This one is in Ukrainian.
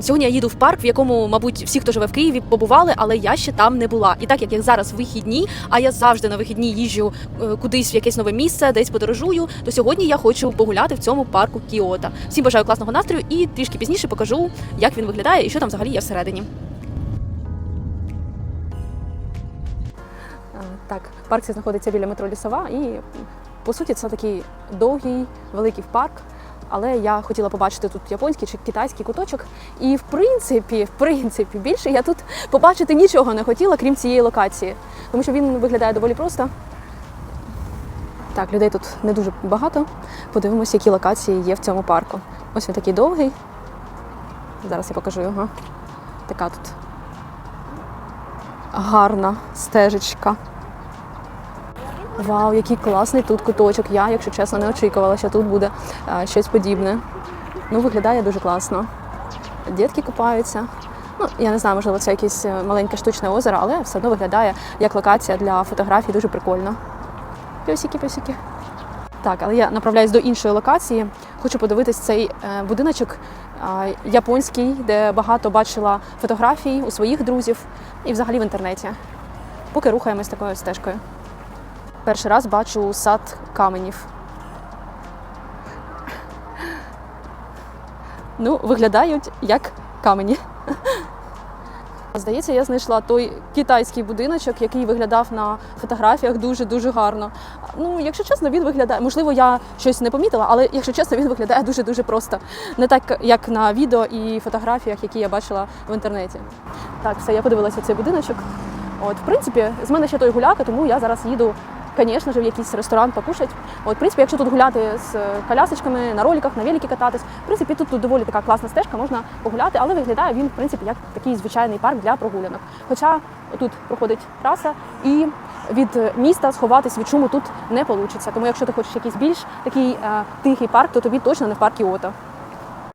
Сьогодні я їду в парк, в якому, мабуть, всі, хто живе в Києві, побували, але я ще там не була. І так як я зараз вихідні, а я завжди на вихідні їжджу е, кудись в якесь нове місце, десь подорожую, то сьогодні я хочу погуляти в цьому парку Кіота. Всім бажаю класного настрою і трішки пізніше покажу, як він виглядає і що там взагалі є всередині. Так, парк знаходиться біля метро Лісова, і по суті це такий довгий, великий парк. Але я хотіла побачити тут японський чи китайський куточок. І в принципі, в принципі, більше я тут побачити нічого не хотіла, крім цієї локації. Тому що він виглядає доволі просто. Так, людей тут не дуже багато. Подивимося, які локації є в цьому парку. Ось він такий довгий. Зараз я покажу його. Така тут гарна стежечка. Вау, який класний тут куточок. Я, якщо чесно, не очікувала, що тут буде а, щось подібне. Ну, виглядає дуже класно. Дітки купаються. Ну, я не знаю, можливо, це якесь е, маленьке штучне озеро, але все одно виглядає як локація для фотографій дуже прикольно. Пьосики, пьосики. Так, але я направляюсь до іншої локації. Хочу подивитись цей е, будиночок е, японський, де багато бачила фотографій у своїх друзів і взагалі в інтернеті. Поки рухаємось такою стежкою. Перший раз бачу сад каменів. Ну, виглядають як камені. Здається, я знайшла той китайський будиночок, який виглядав на фотографіях дуже-дуже гарно. Ну, якщо чесно, він виглядає. Можливо, я щось не помітила, але якщо чесно, він виглядає дуже-дуже просто. Не так, як на відео і фотографіях, які я бачила в інтернеті. Так, все, я подивилася цей будиночок. От, в принципі, з мене ще той гуляка, тому я зараз їду, звісно ж, в якийсь ресторан покушать. От, в принципі, якщо тут гуляти з е, колясочками, на роликах, на великі кататись, в принципі, тут, тут доволі така класна стежка, можна погуляти, але виглядає він, в принципі, як такий звичайний парк для прогулянок. Хоча тут проходить траса і від міста сховатись від шуму тут не вийде. Тому якщо ти хочеш якийсь більш такий е, тихий парк, то тобі точно не в парк Кіото.